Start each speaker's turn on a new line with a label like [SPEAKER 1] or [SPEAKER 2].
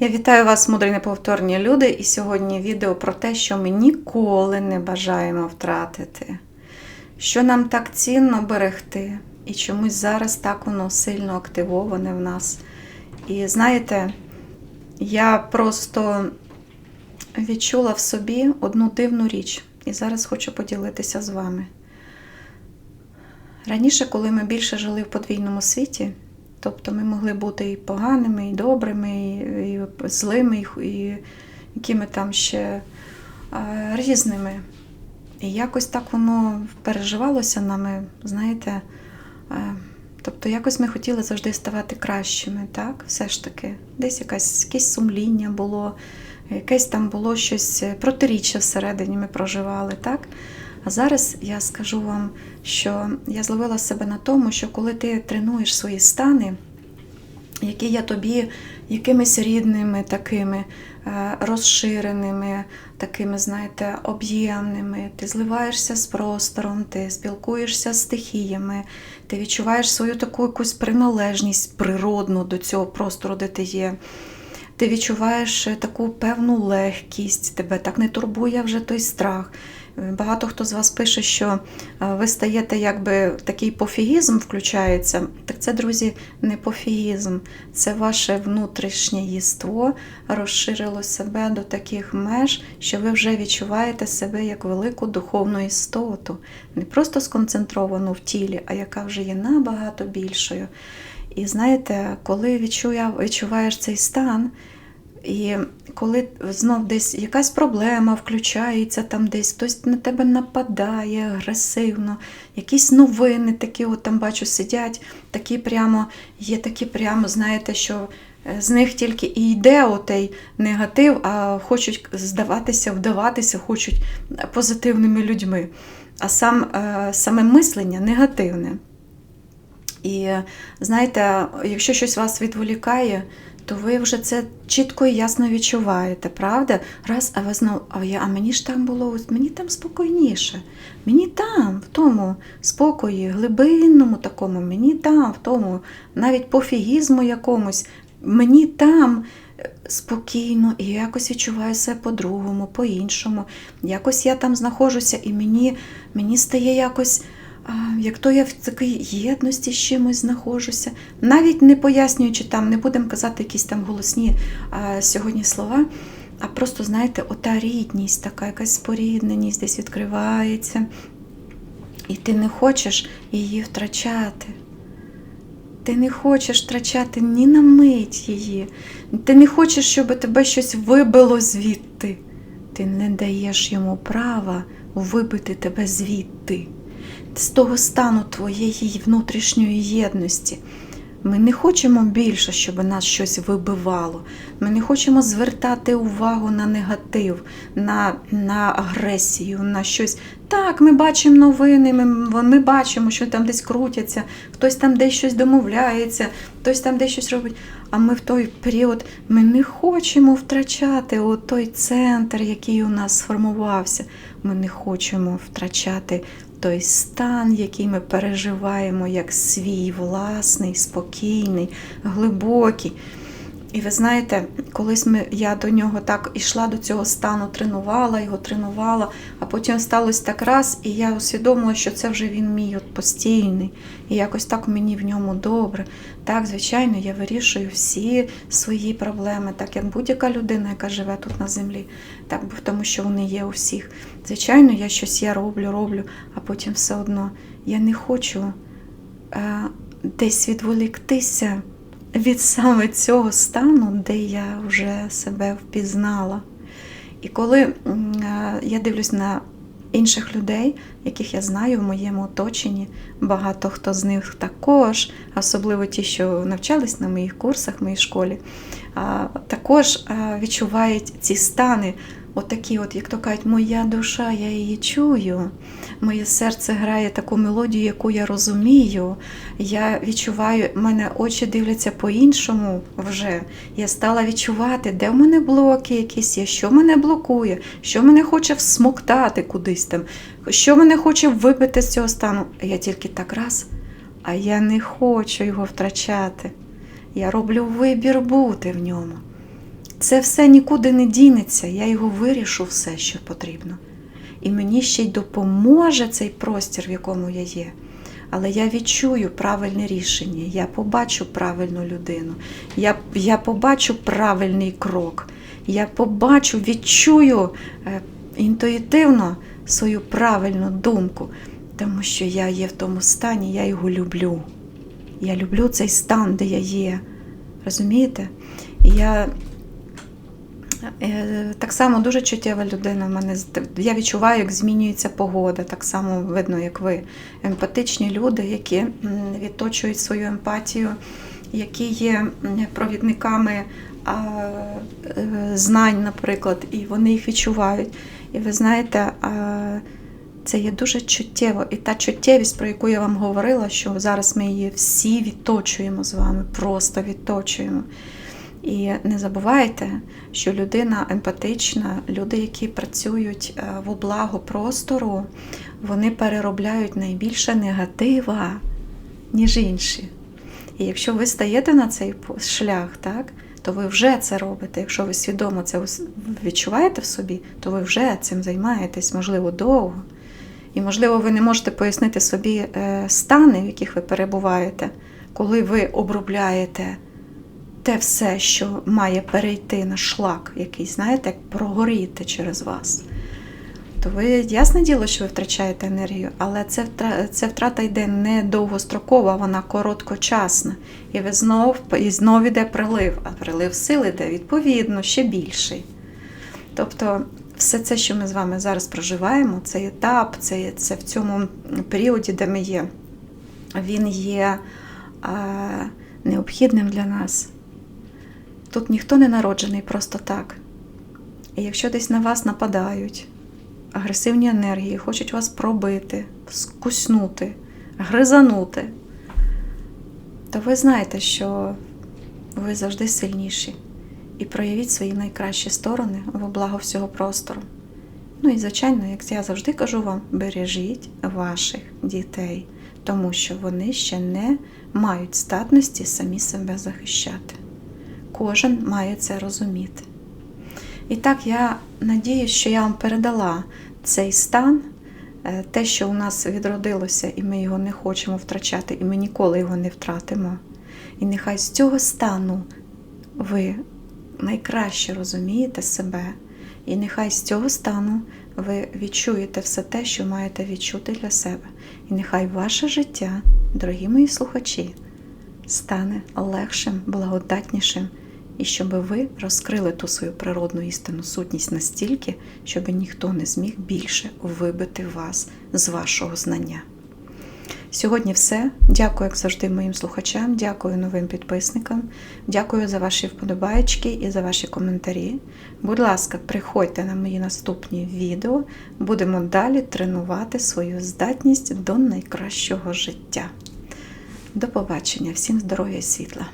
[SPEAKER 1] Я вітаю вас, мудрі неповторні люди, і сьогодні відео про те, що ми ніколи не бажаємо втратити, що нам так цінно берегти, і чомусь зараз так воно сильно активоване в нас. І знаєте, я просто відчула в собі одну дивну річ, і зараз хочу поділитися з вами. Раніше, коли ми більше жили в подвійному світі, тобто ми могли бути і поганими, і добрими, і, і злими, і, і якими там ще а, різними. І якось так воно переживалося нами, знаєте. А, тобто якось ми хотіли завжди ставати кращими, так? Все ж таки. Десь якась, якесь сумління було, якесь там було щось протиріччя всередині ми проживали, так? А зараз я скажу вам, що я зловила себе на тому, що коли ти тренуєш свої стани, які є тобі якимись рідними, такими е, розширеними, такими, знаєте, об'ємними, ти зливаєшся з простором, ти спілкуєшся з стихіями, ти відчуваєш свою таку якусь приналежність природну до цього простору, де ти є. Ти відчуваєш таку певну легкість, тебе так не турбує вже той страх. Багато хто з вас пише, що е, ви стаєте, якби такий пофігізм включається. Так це, друзі, не пофігізм, це ваше внутрішнє єство розширило себе до таких меж, що ви вже відчуваєте себе як велику духовну істоту, не просто сконцентровану в тілі, а яка вже є набагато більшою. І знаєте, коли відчуваєш цей стан, і коли знов десь якась проблема включається, там десь хтось на тебе нападає агресивно, якісь новини такі, от там бачу, сидять, такі прямо, є такі прямо, знаєте, що е, з них тільки і йде отей негатив, а хочуть здаватися, вдаватися, хочуть позитивними людьми. А сам, е, саме мислення негативне. І знаєте, якщо щось вас відволікає, то ви вже це чітко і ясно відчуваєте, правда? Раз, а ви знову, а я, а мені ж там було, мені там спокійніше. Мені там, в тому спокої, глибинному такому, мені там, в тому, навіть пофігізму якомусь, мені там спокійно, і я якось відчуваю себе по-другому, по-іншому. Якось я там знаходжуся, і мені, мені стає якось як то я в такій єдності з чимось знаходжуся, навіть не пояснюючи там, не будемо казати якісь там голосні сьогодні слова, а просто, знаєте, ота рідність, така якась спорідненість десь відкривається, і ти не хочеш її втрачати. Ти не хочеш втрачати ні на мить її, ти не хочеш, щоб тебе щось вибило звідти. Ти не даєш йому права вибити тебе звідти з того стану твоєї внутрішньої єдності. Ми не хочемо більше, щоб нас щось вибивало. Ми не хочемо звертати увагу на негатив, на на агресію, на щось. Так, ми бачимо новини, ми, ми бачимо, що там десь крутяться, хтось там десь щось домовляється, хтось там десь щось робить. А ми в той період ми не хочемо втрачати той центр, який у нас сформувався. Ми не хочемо втрачати той стан, який ми переживаємо, як свій власний, спокійний, глибокий. І ви знаєте, колись ми, я до нього так ішла до цього стану, тренувала його, тренувала, а потім сталося так раз, і я усвідомила, що це вже він мій от постійний. І якось так мені в ньому добре. Так, звичайно, я вирішую всі свої проблеми, так як будь-яка людина, яка живе тут на землі, так, тому що вони є у всіх. Звичайно, я щось я роблю, роблю, а потім все одно я не хочу е, десь відволіктися від саме цього стану, де я вже себе впізнала. І коли е, я дивлюсь на інших людей, яких я знаю в моєму оточенні, багато хто з них також, особливо ті, що навчались на моїх курсах в моїй школі, також відчувають ці стани отакі, от, як то кажуть, моя душа, я її чую. Моє серце грає таку мелодію, яку я розумію. Я відчуваю, в мене очі дивляться по-іншому вже. Я стала відчувати, де в мене блоки якісь є, що мене блокує, що мене хоче всмоктати кудись там, що мене хоче вибити з цього стану. Я тільки так раз, а я не хочу його втрачати. Я роблю вибір бути в ньому. Це все нікуди не дінеться. Я його вирішу все, що потрібно. І мені ще й допоможе цей простір, в якому я є. Але я відчую правильне рішення, я побачу правильну людину, я, я побачу правильний крок, я побачу, відчую е, інтуїтивно свою правильну думку, тому що я є в тому стані, я його люблю. Я люблю цей стан, де я є. Розумієте? Я так само дуже чуттєва людина. В мене я відчуваю, як змінюється погода. Так само видно, як ви. Емпатичні люди, які відточують свою емпатію, які є провідниками е, знань, наприклад, і вони їх відчувають. І ви знаєте, це є дуже чуттєво. І та чуттєвість, про яку я вам говорила, що зараз ми її всі відточуємо з вами, просто відточуємо. І не забувайте, що людина емпатична, люди, які працюють е, во благо простору, вони переробляють найбільше негатива, ніж інші. І якщо ви стаєте на цей шлях, так, то ви вже це робите. Якщо ви свідомо це відчуваєте в собі, то ви вже цим займаєтесь, можливо, довго. І, можливо, ви не можете пояснити собі е, стани, в яких ви перебуваєте, коли ви обробляєте те все, що має перейти на шлак, який, знаєте, як прогоріти через вас. То ви ясне діло, що ви втрачаєте енергію, але це, це втрата йде не довгострокова, вона короткочасна. І ви знов і знов іде прилив, а прилив сили йде відповідно ще більший. Тобто, все це, що ми з вами зараз проживаємо, цей етап, це, це в цьому періоді, де ми є, він є а, необхідним для нас. Тут ніхто не народжений просто так. І якщо десь на вас нападають агресивні енергії, хочуть вас пробити, скуснути, гризанути, то ви знаєте, що ви завжди сильніші. І проявіть свої найкращі сторони во благо всього простору. Ну і, звичайно, як я завжди кажу вам, бережіть ваших дітей, тому що вони ще не мають здатності самі себе захищати. Кожен має це розуміти. І так, я надіюсь, що я вам передала цей стан, е, те, що у нас відродилося, і ми його не хочемо втрачати, і ми ніколи його не втратимо. І нехай з цього стану ви найкраще розумієте себе, і нехай з цього стану ви відчуєте все те, що маєте відчути для себе. І нехай ваше життя, дорогі мої слухачі, стане легшим, благодатнішим, і щоб ви розкрили ту свою природну істинну сутність настільки, щоб ніхто не зміг більше вибити вас з вашого знання. Сьогодні все. Дякую, як завжди, моїм слухачам, дякую новим підписникам, дякую за ваші вподобайки і за ваші коментарі. Будь ласка, приходьте на мої наступні відео, будемо далі тренувати свою здатність до найкращого життя. До побачення, всім здоров'я і світла!